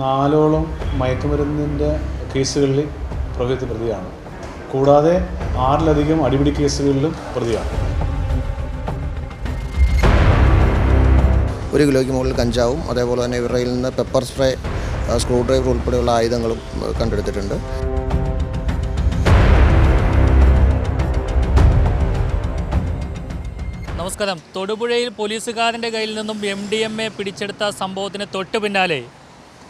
നാലോളം മയക്കുമരുന്നിന്റെ കേസുകളിൽ പ്രവൃത്തി പ്രതിയാണ്. കൂടാതെ ആറിലധികം അടിപിടി കേസുകളിലും പ്രതിയാണ്. ഒരു കിലോയ്ക്ക് മുകളിൽ കഞ്ചാവും അതേപോലെ തന്നെ ഇവരുടെ നിന്ന് പെപ്പർ സ്പ്രേ സ്ക്രൂ ഡ്രൈവർ ഉൾപ്പെടെയുള്ള ആയുധങ്ങളും കണ്ടെടുത്തിട്ടുണ്ട്. നമസ്കാരം. തൊടുപുഴയിൽ പോലീസുകാരന്റെ കയ്യിൽ നിന്നും എം ഡി എം എ പിടിച്ചെടുത്ത സംഭവത്തിന് തൊട്ടു പിന്നാലെ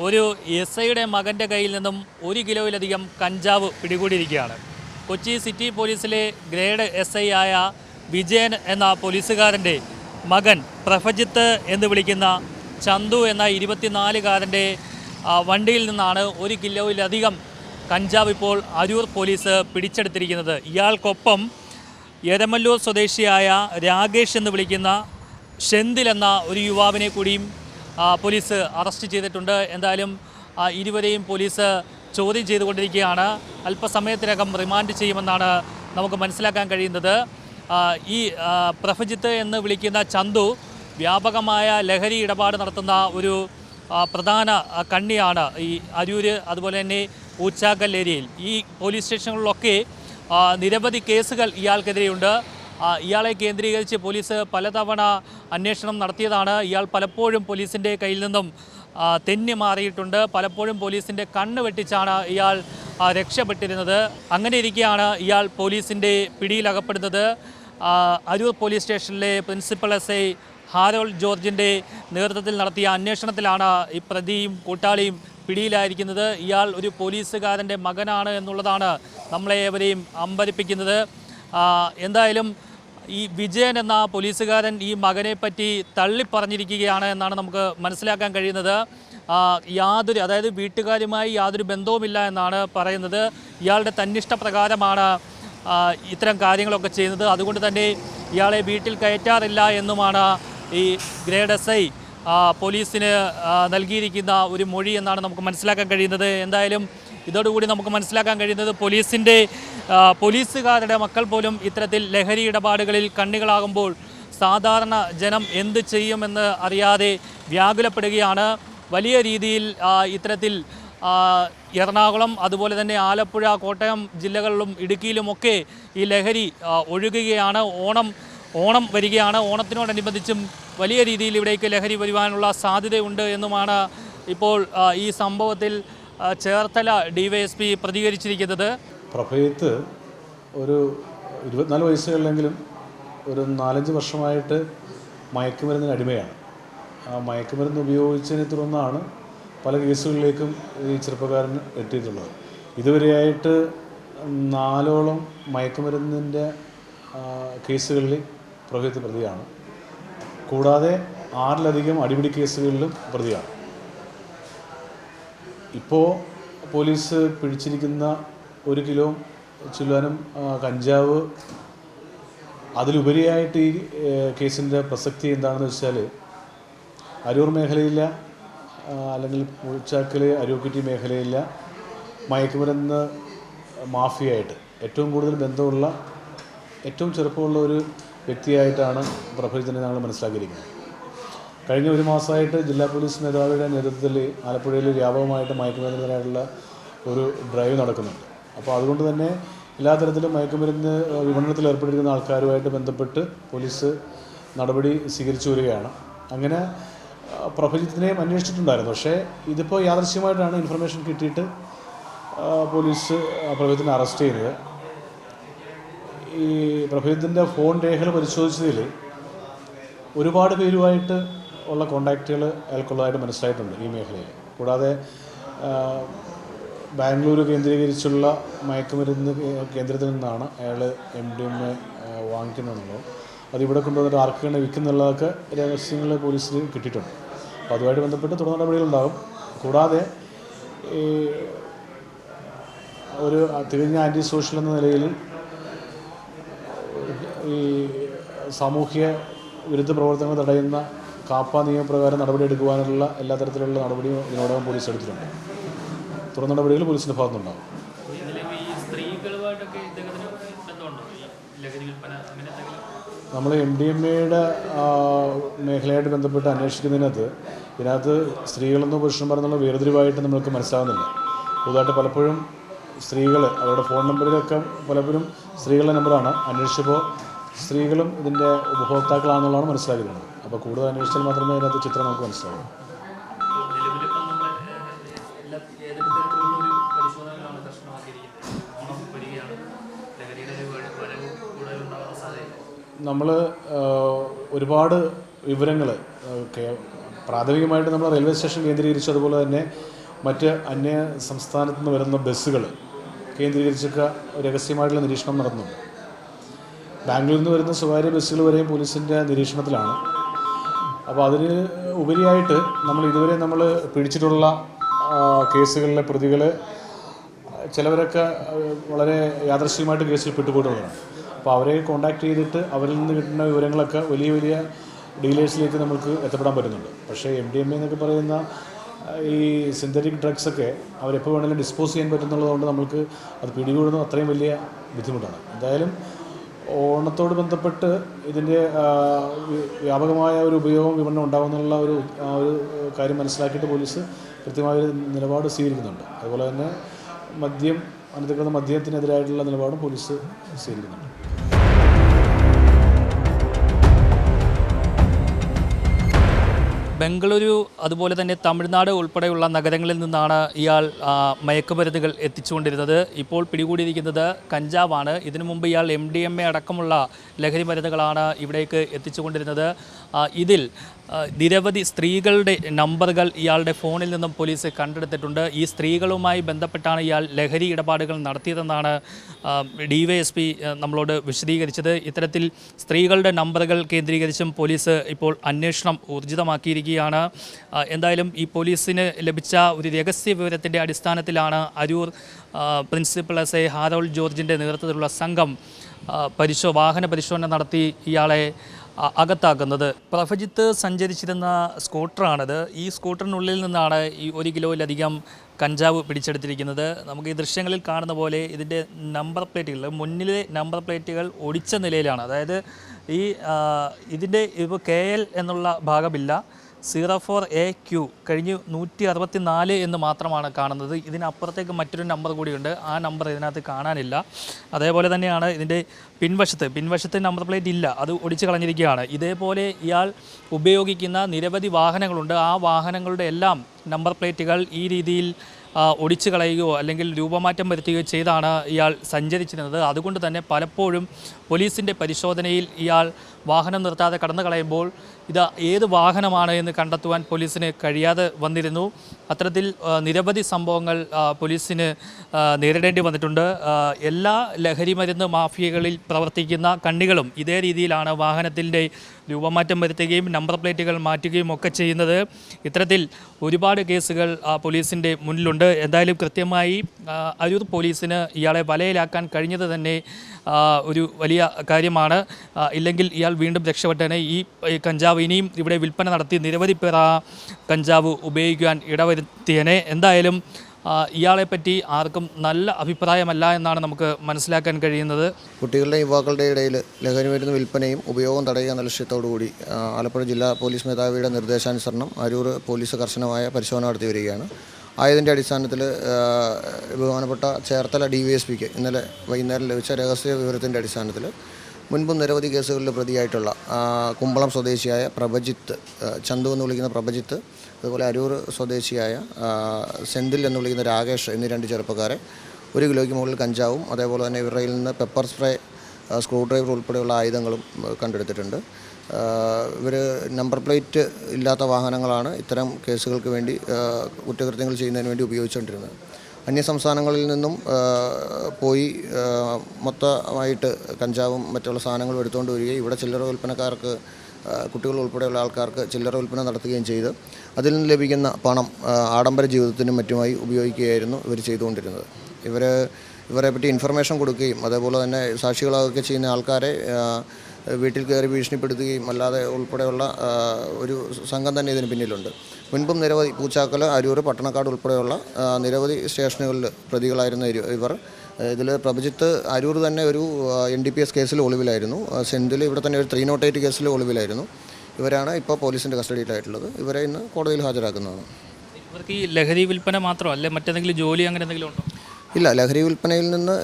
ഒരു എസ് ഐയുടെ മകന്റെ കയ്യിൽ നിന്നും ഒരു കിലോയിലധികം കഞ്ചാവ് പിടികൂടിയിരിക്കുകയാണ്. കൊച്ചി സിറ്റി പോലീസിലെ ഗ്രേഡ് എസ് ഐ ആയ വിജയൻ എന്ന പോലീസുകാരന്റെ മകൻ പ്രഭജിത്ത് എന്ന് വിളിക്കുന്ന ചന്തു എന്ന ഇരുപത്തിനാലുകാരന്റെ വണ്ടിയിൽ നിന്നാണ് ഒരു കിലോയിലധികം കഞ്ചാവ് ഇപ്പോൾ അരൂർ പോലീസ് പിടിച്ചെടുത്തിരിക്കുന്നത്. ഇയാൾക്കൊപ്പം എരമല്ലൂർ സ്വദേശിയായ രാകേഷ് എന്ന് വിളിക്കുന്ന ഷെന്തിൽ എന്ന ഒരു യുവാവിനെ കൂടിയും പോലീസ് അറസ്റ്റ് ചെയ്തിട്ടുണ്ട്. എന്തായാലും ഇരുവരെയും പോലീസ് ചോദ്യം ചെയ്തുകൊണ്ടിരിക്കുകയാണ്. അല്പസമയത്തിനകം റിമാൻഡ് ചെയ്യുമെന്നാണ് നമുക്ക് മനസ്സിലാക്കാൻ കഴിയുന്നത്. ഈ പ്രഭജിത്ത് എന്ന് വിളിക്കുന്ന ചന്തു വ്യാപകമായ ലഹരി ഇടപാട് നടത്തുന്ന ഒരു പ്രധാന കണ്ണിയാണ് ഈ അരൂര് അതുപോലെ തന്നെ ഊച്ചാക്കൽ ഏരിയയിൽ. ഈ പോലീസ് സ്റ്റേഷനുകളിലൊക്കെ നിരവധി കേസുകൾ ഇയാൾക്കെതിരെയുണ്ട്. ഇയാളെ കേന്ദ്രീകരിച്ച് പോലീസ് പലതവണ അന്വേഷണം നടത്തിയതാണ്. ഇയാൾ പലപ്പോഴും പോലീസിന്റെ കയ്യിൽ നിന്നും തെന്നി മാറിയിട്ടുണ്ട്. പലപ്പോഴും പോലീസിന്റെ കണ്ണ് വെട്ടിച്ചാണ് ഇയാൾ രക്ഷപ്പെട്ടിരുന്നത്. അങ്ങനെ ഇരിക്കെയാണ് ഇയാൾ പോലീസിന്റെ പിടിയിലകപ്പെടുന്നത് അരൂർ പോലീസ് സ്റ്റേഷനിലെ പ്രിൻസിപ്പൽ എസ് ഐ ഹാരോൾ ജോർജിന്റെ നേതൃത്വത്തിൽ നടത്തിയ അന്വേഷണത്തിലാണ് ഈ പ്രതിയും കൂട്ടാളിയും പിടിയിലായിരിക്കുന്നത്. ഇയാൾ ഒരു പോലീസുകാരന്റെ മകനാണ് എന്നുള്ളതാണ് നമ്മളെ ഏവരെയും അമ്പരിപ്പിക്കുന്നത് എന്തായാലും ഈ വിജയൻ എന്ന പോലീസുകാരൻ ഈ മകനെ പറ്റി തള്ളിപ്പറഞ്ഞിരിക്കുകയാണ് എന്നാണ് നമുക്ക് മനസ്സിലാക്കാൻ കഴിയുന്നത്. യാതൊരു അതായത് വീട്ടുകാരുമായി യാതൊരു ബന്ധവുമില്ല എന്നാണ് പറയുന്നത്. ഇയാളുടെ തന്നിഷ്ടപ്രകാരമാണ് ഇത്തരം കാര്യങ്ങളൊക്കെ ചെയ്യുന്നത്. അതുകൊണ്ട് തന്നെ ഇയാളെ വീട്ടിൽ കയറ്റാറില്ല എന്നുമാണ് ഈ ഗ്രേഡ് എസ് ഐ പോലീസിന് നൽകിയിരിക്കുന്ന ഒരു മൊഴി എന്നാണ് നമുക്ക് മനസ്സിലാക്കാൻ കഴിയുന്നത്. എന്തായാലും ഇതോടുകൂടി നമുക്ക് മനസ്സിലാക്കാൻ കഴിയുന്നത് പോലീസിന്റെ പോലീസുകാരുടെ മക്കൾ പോലും ഇത്തരത്തിൽ ലഹരി ഇടപാടുകളിൽ കണ്ണികളാകുമ്പോൾ സാധാരണ ജനം എന്ത് ചെയ്യുമെന്ന് അറിയാതെ വ്യാകുലപ്പെടുകയാണ്. വലിയ രീതിയിൽ ഇത്തരത്തിൽ എറണാകുളം അതുപോലെ തന്നെ ആലപ്പുഴ കോട്ടയം ജില്ലകളിലും ഇടുക്കിയിലുമൊക്കെ ഈ ലഹരി ഒഴുകുകയാണ്. ഓണം ഓണം വരികയാണ്. ഓണത്തിനോടനുബന്ധിച്ചും വലിയ രീതിയിൽ ഇവിടേക്ക് ലഹരി വരുവാനുള്ള സാധ്യതയുണ്ട് എന്നുമാണ് ഇപ്പോൾ ഈ സംഭവത്തിൽ ചേർത്തല ഡിവൈഎസ്പി പ്രതികരിച്ചിരിക്കുന്നത്? പ്രഭയത്ത് ഒരു ഇരുപത്തിനാല് വയസ്സുകളിലെങ്കിലും ഒരു നാലഞ്ച് വർഷമായിട്ട് മയക്കുമരുന്നിന് അടിമയാണ്. ആ മയക്കുമരുന്ന് ഉപയോഗിച്ചതിനെ തുടർന്നാണ് പല കേസുകളിലേക്കും ഈ ചെറുപ്പക്കാരൻ എത്തിയിട്ടുള്ളത്. ഇതുവരെയായിട്ട് നാലോളം മയക്കുമരുന്നിന്റെ കേസുകളിൽ പ്രഭയത്ത് പ്രതിയാണ്. കൂടാതെ ആറിലധികം അടിപിടി കേസുകളിലും പ്രതിയാണ്. ഇപ്പോൾ പോലീസ് പിടിച്ചിരിക്കുന്ന ഒരു കിലോ ചില്ലാനും കഞ്ചാവ് അതിലുപരിയായിട്ട് ഈ കേസിന്റെ പ്രസക്തി എന്താണെന്ന് വെച്ചാൽ അരൂർ മേഖലയിലെ അല്ലെങ്കിൽ പൂച്ചാക്കിലെ അരൂക്കുറ്റി മേഖലയിലെ മയക്കുമരുന്ന് മാഫിയായിട്ട്. ഏറ്റവും കൂടുതൽ ബന്ധമുള്ള ഏറ്റവും ചെറുപ്പമുള്ള ഒരു വ്യക്തിയായിട്ടാണ് പ്രഭജിതനെ ഞങ്ങൾ മനസ്സിലാക്കിയിരിക്കുന്നത്. കഴിഞ്ഞ ഒരു മാസമായിട്ട് ജില്ലാ പോലീസ് മേധാവിയുടെ നേതൃത്വത്തിൽ ആലപ്പുഴയിൽ വ്യാപകമായിട്ട് മയക്കുമരുന്നിനായിട്ടുള്ള ഒരു ഡ്രൈവ് നടക്കുന്നുണ്ട്. അപ്പോൾ അതുകൊണ്ട് തന്നെ എല്ലാ തരത്തിലും മയക്കുമരുന്ന് വിപണനത്തിൽ ഏർപ്പെട്ടിരിക്കുന്ന ആൾക്കാരുമായിട്ട് ബന്ധപ്പെട്ട് പോലീസ് നടപടി സ്വീകരിച്ചു വരികയാണ്. അങ്ങനെ പ്രഭജിത്തിനെയും അന്വേഷിച്ചിട്ടുണ്ടായിരുന്നു. പക്ഷേ ഇതിപ്പോൾ യാദൃശ്യമായിട്ടാണ് ഇൻഫർമേഷൻ കിട്ടിയിട്ട് പോലീസ് പ്രഭജിത്തിനെ അറസ്റ്റ് ചെയ്യുന്നത്. ഈ പ്രഭജിത്തിന്റെ ഫോൺ രേഖകൾ പരിശോധിച്ചതിൽ ഒരുപാട് പേരുമായിട്ട് ഉള്ള കോണ്ടാക്റ്റുകൾ അയാൾക്കുള്ളതായിട്ട് മനസ്സിലായിട്ടുണ്ട് ഈ മേഖലയിൽ. കൂടാതെ ബാംഗ്ലൂർ കേന്ദ്രീകരിച്ചുള്ള മയക്കുമരുന്ന് കേന്ദ്രത്തിൽ നിന്നാണ് അയാൾ എം ഡി എം എ വാങ്ങിക്കുന്നതെന്നുള്ളത്. അതിവിടെ കൊണ്ടുവന്നിട്ട് ആർക്കാണ് വിൽക്കുന്നുള്ളതൊക്കെ രഹസ്യങ്ങൾ പോലീസിന് കിട്ടിയിട്ടുണ്ട്. അപ്പോൾ അതുമായിട്ട് ബന്ധപ്പെട്ട് തുടർ നടപടികളുണ്ടാകും കൂടാതെ ഈ ഒരു തികഞ്ഞ ആന്റി സോഷ്യൽ എന്ന നിലയിൽ ഈ സാമൂഹ്യ വിരുദ്ധ പ്രവർത്തനങ്ങൾ തടയുന്ന കാപ്പ നിയമപ്രകാരം നടപടിയെടുക്കുവാനുള്ള എല്ലാ തരത്തിലുള്ള നടപടിയും ഇതിനോടകം പോലീസ് എടുത്തിട്ടുണ്ട്. തുറന്ന നടപടികൾ പോലീസിന്റെ ഭാഗത്തുനിന്നുണ്ടാകും. നമ്മൾ എം ഡി എം എയുടെ മേഖലയായിട്ട് ബന്ധപ്പെട്ട് അന്വേഷിക്കുന്നതിനകത്ത് ഇതിനകത്ത് സ്ത്രീകളെന്നോ പുരുഷന്മാർ പറഞ്ഞുള്ള വേർതിരിവായിട്ട് നമ്മൾക്ക് മനസ്സിലാകുന്നില്ല പൊതുവായിട്ട് പലപ്പോഴും സ്ത്രീകൾ അവരുടെ ഫോൺ നമ്പറിലൊക്കെ പലപ്പോഴും സ്ത്രീകളുടെ നമ്പറാണ്. അന്വേഷിച്ചപ്പോൾ സ്ത്രീകളും ഇതിന്റെ ഉപഭോക്താക്കളാണെന്നുള്ളതാണ് മനസ്സിലാക്കുന്നത് അപ്പോൾ കൂടുതൽ അന്വേഷിച്ചാൽ മാത്രമേ അതിനകത്ത് ചിത്രം നമുക്ക് നിലവിലിപ്പം നമ്മൾ ഒരുപാട് വിവരങ്ങൾ പ്രാഥമികമായിട്ട് നമ്മൾ റെയിൽവേ സ്റ്റേഷൻ കേന്ദ്രീകരിച്ചു അതുപോലെ തന്നെ മറ്റ് അന്യ സംസ്ഥാനത്ത് നിന്ന് വരുന്ന ബസ്സുകൾ കേന്ദ്രീകരിച്ചൊക്കെ രഹസ്യമായിട്ടുള്ള നിരീക്ഷണം നടത്തുന്നുണ്ട് ബാംഗ്ലൂരിൽ നിന്ന് വരുന്ന സ്വകാര്യ ബസ്സുകൾ വരെയും പോലീസിന്റെ നിരീക്ഷണത്തിലാണ്. അപ്പോൾ അതിന് ഉപരിയായിട്ട് നമ്മൾ ഇതുവരെ നമ്മൾ പിടിച്ചിട്ടുള്ള കേസുകളിലെ പ്രതികൾ ചിലവരൊക്കെ വളരെ യാദർശികമായിട്ട് കേസിൽ പെട്ടുപോയിട്ടുള്ളതാണ് അപ്പോൾ അവരെ കോണ്ടാക്ട് ചെയ്തിട്ട് അവരിൽ നിന്ന് കിട്ടുന്ന വിവരങ്ങളൊക്കെ വലിയ വലിയ ഡീലേഴ്സിലേക്ക് നമുക്ക് എത്തപ്പെടാൻ പറ്റുന്നുണ്ട്. പക്ഷേ എം ഡി എം എ എന്നൊക്കെ പറയുന്ന ഈ സിന്തറ്റിക് ഡ്രഗ്സൊക്കെ അവരെപ്പോൾ വേണമെങ്കിലും ഡിസ്പോസ് ചെയ്യാൻ പറ്റുന്നുള്ളതുകൊണ്ട് നമുക്ക് അത് പിടികൂടുന്നത് അത്രയും വലിയ ബുദ്ധിമുട്ടാണ്. എന്തായാലും ഓണത്തോട് ബന്ധപ്പെട്ട് ഇതിന്റെ വ്യാപകമായ ഒരു ഉപയോഗം വിപണനം ഉണ്ടാകുമെന്നുള്ള ഒരു ഒരു കാര്യം മനസ്സിലാക്കിയിട്ട് പോലീസ് കൃത്യമായ ഒരു നിലപാട് സ്വീകരിക്കുന്നുണ്ട്. അതുപോലെ തന്നെ മദ്യം അനധികൃത മദ്യത്തിനെതിരായിട്ടുള്ള നിലപാടും പോലീസ് സ്വീകരിക്കുന്നുണ്ട്. ബംഗളൂരു അതുപോലെ തന്നെ തമിഴ്നാട് ഉൾപ്പെടെയുള്ള നഗരങ്ങളിൽ നിന്നാണ് ഇയാൾ മയക്കുമരുന്നുകൾ എത്തിച്ചുകൊണ്ടിരുന്നത്. ഇപ്പോൾ പിടികൂടിയിരിക്കുന്നത് കഞ്ചാവാണ്. ഇതിനു മുമ്പ് ഇയാൾ എം ഡി എം എ അടക്കമുള്ള ലഹരി മരുന്നുകളാണ് ഇവിടേക്ക് എത്തിച്ചുകൊണ്ടിരുന്നത്. ഇതിൽ നിരവധി സ്ത്രീകളുടെ നമ്പറുകൾ ഇയാളുടെ ഫോണിൽ നിന്നും പോലീസ് കണ്ടെടുത്തിട്ടുണ്ട്. ഈ സ്ത്രീകളുമായി ബന്ധപ്പെട്ടാണ് ഇയാൾ ലഹരി ഇടപാടുകൾ നടത്തിയതെന്നാണ് ഡിവൈഎസ്പി നമ്മളോട് വിശദീകരിച്ചത്. ഇത്തരത്തിൽ സ്ത്രീകളുടെ നമ്പറുകൾ കേന്ദ്രീകരിച്ചും പോലീസ് ഇപ്പോൾ അന്വേഷണം ഊർജിതമാക്കിയിരിക്കുകയാണ്. എന്തായാലും ഈ പോലീസിന് ലഭിച്ച ഒരു രഹസ്യ വിവരത്തിന്റെ അടിസ്ഥാനത്തിലാണ് Aroor principal S A Harold ജോർജിന്റെ നേതൃത്വത്തിലുള്ള സംഘം പരിശോ വാഹന പരിശോധന നടത്തി ഇയാളെ അകത്താക്കുന്നത്. പ്രഭജിത്ത് സഞ്ചരിച്ചിരുന്ന സ്കൂട്ടറാണിത്. ഈ സ്കൂട്ടറിനുള്ളിൽ നിന്നാണ് ഈ ഒരു കിലോയിലധികം കഞ്ചാവ് പിടിച്ചെടുത്തിരിക്കുന്നത്. നമുക്ക് ഈ ദൃശ്യങ്ങളിൽ കാണുന്ന പോലെ ഇതിന്റെ നമ്പർ പ്ലേറ്റുകൾ മുന്നിലെ നമ്പർ പ്ലേറ്റുകൾ ഒടിച്ച നിലയിലാണ്. അതായത് ഈ ഇതിന്റെ ഇപ്പോൾ കെ എൽ എന്നുള്ള ഭാഗമില്ല. സീറോ ഫോർ എ ക്യു കഴിഞ്ഞ് നൂറ്റി അറുപത്തി നാല് എന്ന് മാത്രമാണ് കാണുന്നത്. ഇതിനപ്പുറത്തേക്ക് മറ്റൊരു നമ്പർ കൂടിയുണ്ട്. ആ നമ്പർ ഇതിനകത്ത് കാണാനില്ല. അതേപോലെ തന്നെയാണ് ഇതിന്റെ പിൻവശത്ത്. പിൻവശത്ത് നമ്പർ പ്ലേറ്റ് ഇല്ല. അത് ഒടിച്ചു കളഞ്ഞിരിക്കുകയാണ്. ഇതേപോലെ ഇയാൾ ഉപയോഗിക്കുന്ന നിരവധി വാഹനങ്ങളുണ്ട്. ആ വാഹനങ്ങളുടെ എല്ലാം നമ്പർ പ്ലേറ്റുകൾ ഈ രീതിയിൽ ഒടിച്ചു കളയുകയോ അല്ലെങ്കിൽ രൂപമാറ്റം വരുത്തുകയോ ചെയ്താണ് ഇയാൾ സഞ്ചരിച്ചിരുന്നത്. അതുകൊണ്ട് തന്നെ പലപ്പോഴും പോലീസിന്റെ പരിശോധനയിൽ ഇയാൾ വാഹനം നിർത്താതെ കടന്നു കളയുമ്പോൾ ഇത് ഏത് വാഹനമാണ് എന്ന് കണ്ടെത്തുവാൻ പോലീസിന് കഴിയാതെ വന്നിരുന്നു. അത്തരത്തിൽ നിരവധി സംഭവങ്ങൾ പോലീസിന് നേരിടേണ്ടി വന്നിട്ടുണ്ട്. എല്ലാ ലഹരി മരുന്ന് മാഫിയകളിൽ പ്രവർത്തിക്കുന്ന കണ്ണികളും ഇതേ രീതിയിലാണ് വാഹനത്തിന്റെ രൂപമാറ്റം വരുത്തുകയും നമ്പർ പ്ലേറ്റുകൾ മാറ്റുകയും ഒക്കെ ചെയ്യുന്നത്. ഇത്തരത്തിൽ ഒരുപാട് കേസുകൾ പോലീസിന്റെ മുന്നിലുണ്ട്. എന്തായാലും കൃത്യമായി അരൂർ പോലീസിന് ഇയാളെ വലയിലാക്കാൻ കഴിഞ്ഞത് തന്നെ ഒരു വലിയ കാര്യമാണ്. ഇല്ലെങ്കിൽ ഇയാൾ വീണ്ടും രക്ഷപ്പെട്ടേനെ. ഈ കഞ്ചാവ് ഇനിയും ഇവിടെ വിൽപ്പന നടത്തി നിരവധി പേർ ആ കഞ്ചാവ് ഉപയോഗിക്കാൻ ഇടവരുത്തിയനെ. എന്തായാലും ഇയാളെപ്പറ്റി ആർക്കും നല്ല അഭിപ്രായമല്ല എന്നാണ് നമുക്ക് മനസ്സിലാക്കാൻ കഴിയുന്നത്. കുട്ടികളുടെ യുവാക്കളുടെ ഇടയിൽ ലഹരി മരുന്ന് വിൽപ്പനയും ഉപയോഗം തടയുക എന്ന ലക്ഷ്യത്തോടുകൂടി ആലപ്പുഴ ജില്ലാ പോലീസ് മേധാവിയുടെ നിർദ്ദേശാനുസരണം അരൂർ പോലീസ് കർശനമായ പരിശോധന നടത്തി വരികയാണ്. ആയതിന്റെ അടിസ്ഥാനത്തിൽ ബഹുമാനപ്പെട്ട ചേർത്തല ഡി വി എസ് പിക്ക് ഇന്നലെ വൈകുന്നേരം ലഭിച്ച രഹസ്യ വിവരത്തിന്റെ അടിസ്ഥാനത്തിൽ മുൻപും നിരവധി കേസുകളിൽ പ്രതിയായിട്ടുള്ള കുമ്പളം സ്വദേശിയായ പ്രഭജിത്ത് ചന്തു എന്ന് വിളിക്കുന്ന പ്രഭജിത്ത് അതുപോലെ അരൂർ സ്വദേശിയായ സെന്തിൽ എന്ന് വിളിക്കുന്ന രാകേഷ് എന്നീ രണ്ട് ചെറുപ്പക്കാരെ ഒരു കിലോയ്ക്ക് മുകളിൽ കഞ്ചാവും അതേപോലെ തന്നെ ഇവരുടെ നിന്ന് പെപ്പർ സ്പ്രേ സ്ക്രൂ ഡ്രൈവർ ഉൾപ്പെടെയുള്ള ആയുധങ്ങളും കണ്ടെടുത്തിട്ടുണ്ട്. ഇവർ നമ്പർ പ്ലേറ്റ് ഇല്ലാത്ത വാഹനങ്ങളാണ് ഇത്തരം കേസുകൾക്ക് വേണ്ടി കുറ്റകൃത്യങ്ങൾ ചെയ്യുന്നതിന് വേണ്ടി ഉപയോഗിച്ചുകൊണ്ടിരുന്നത്. അന്യ സംസ്ഥാനങ്ങളിൽ നിന്നും പോയി മൊത്തമായിട്ട് കഞ്ചാവും മറ്റുള്ള സാധനങ്ങളും എടുത്തുകൊണ്ട് വരികയും ഇവിടെ ചില്ലറ വിൽപ്പനക്കാർക്ക് കുട്ടികൾ ഉൾപ്പെടെയുള്ള ആൾക്കാർക്ക് ചില്ലറ വിൽപ്പന നടത്തുകയും ചെയ്ത് അതിൽ നിന്ന് ലഭിക്കുന്ന പണം ആഡംബര ജീവിതത്തിനും മറ്റുമായി ഉപയോഗിക്കുകയായിരുന്നു ഇവർ ചെയ്തുകൊണ്ടിരുന്നത്. ഇവർ ഇവരെ പറ്റി ഇൻഫർമേഷൻ കൊടുക്കുകയും അതേപോലെ തന്നെ സാക്ഷികളൊക്കെ ചെയ്യുന്ന ആൾക്കാരെ വീട്ടിൽ കയറി ഭീഷണിപ്പെടുത്തുകയും അല്ലാതെ ഉൾപ്പെടെയുള്ള ഒരു സംഘം തന്നെ ഇതിന് പിന്നിലുണ്ട്. മുൻപും നിരവധി പൂച്ചാക്കൽ അരൂർ പട്ടണക്കാട് ഉൾപ്പെടെയുള്ള നിരവധി സ്റ്റേഷനുകളിൽ പ്രതികളായിരുന്ന ഇവർ ഇതിൽ പ്രഭജിത്ത് അരൂർ തന്നെ ഒരു എൻ ഡി പി എസ് കേസിൽ ഒളിവിലായിരുന്നു. സെന്തിൽ ഇവിടെ തന്നെ ഒരു ത്രീ നോട്ട് എയ്റ്റ് കേസിൽ ഒളിവിലായിരുന്നു. ഇവരാണ് ഇപ്പോൾ പോലീസിന്റെ കസ്റ്റഡിയിലായിട്ടുള്ളത്. ഇവരെ ഇന്ന് കോടതിയിൽ ഹാജരാക്കുന്നതാണ്. ഇവർക്ക് ഈ ലഹരി വിൽപ്പന മാത്രമല്ല മറ്റെന്തെങ്കിലും ജോലി അങ്ങനെ എന്തെങ്കിലും ഉണ്ടോ? ഇല്ല ലഹരി വിൽപ്പനയിൽ നിന്ന്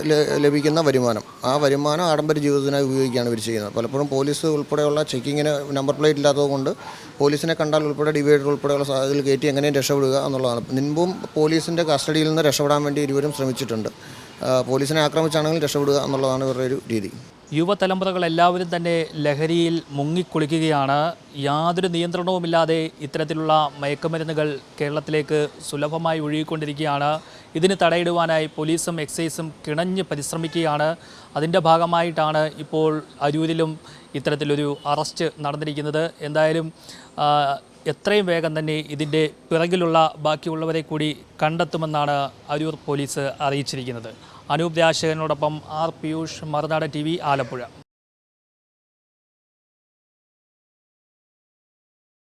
ലഭിക്കുന്ന വരുമാനം. ആ വരുമാനം ആഡംബര ജീവിതത്തിനായി ഉപയോഗിക്കുകയാണ് ഇവർ ചെയ്യുന്നത്. പലപ്പോഴും പോലീസ് ഉൾപ്പെടെയുള്ള ചെക്കിങ്ങിന് നമ്പർ പ്ലേറ്റ് ഇല്ലാത്തതുകൊണ്ട് പോലീസിനെ കണ്ടാൽ ഉൾപ്പെടെ ഡിവൈഡർ ഉൾപ്പെടെയുള്ള സാഹചര്യത്തിൽ കയറ്റി എങ്ങനെയും രക്ഷപ്പെടുക എന്നുള്ളതാണ്. മുൻപും പോലീസിന്റെ കസ്റ്റഡിയിൽ നിന്ന് രക്ഷപ്പെടാൻ വേണ്ടി ഇരുവരും ശ്രമിച്ചിട്ടുണ്ട്. പോലീസിനെ ആക്രമിച്ചാണെങ്കിലും രക്ഷപ്പെടുക എന്നുള്ളതാണ് ഇവരുടെ ഒരു രീതി. യുവതലമുറകൾ എല്ലാവരും തന്നെ ലഹരിയിൽ മുങ്ങിക്കുളിക്കുകയാണ്. യാതൊരു നിയന്ത്രണവുമില്ലാതെ ഇത്തരത്തിലുള്ള മയക്കുമരുന്നുകൾ കേരളത്തിലേക്ക് സുലഭമായി ഒഴുകിക്കൊണ്ടിരിക്കുകയാണ്. ഇതിന് തടയിടുവാനായി പോലീസും എക്സൈസും കിണഞ്ഞ് പരിശ്രമിക്കുകയാണ്. അതിന്റെ ഭാഗമായിട്ടാണ് ഇപ്പോൾ അരൂരിലും ഇത്തരത്തിലൊരു അറസ്റ്റ് നടന്നിരിക്കുന്നത്. എന്തായാലും എത്രയും വേഗം തന്നെ ഇതിന്റെ പിറകിലുള്ള ബാക്കിയുള്ളവരെ കൂടി കണ്ടെത്തുമെന്നാണ് അരൂർ പോലീസ് അറിയിച്ചിരിക്കുന്നത്. അനൂപ് രാജശേഖരനോടൊപ്പം ആർ പിയൂഷ് മറുനാട് ടി ആലപ്പുഴ.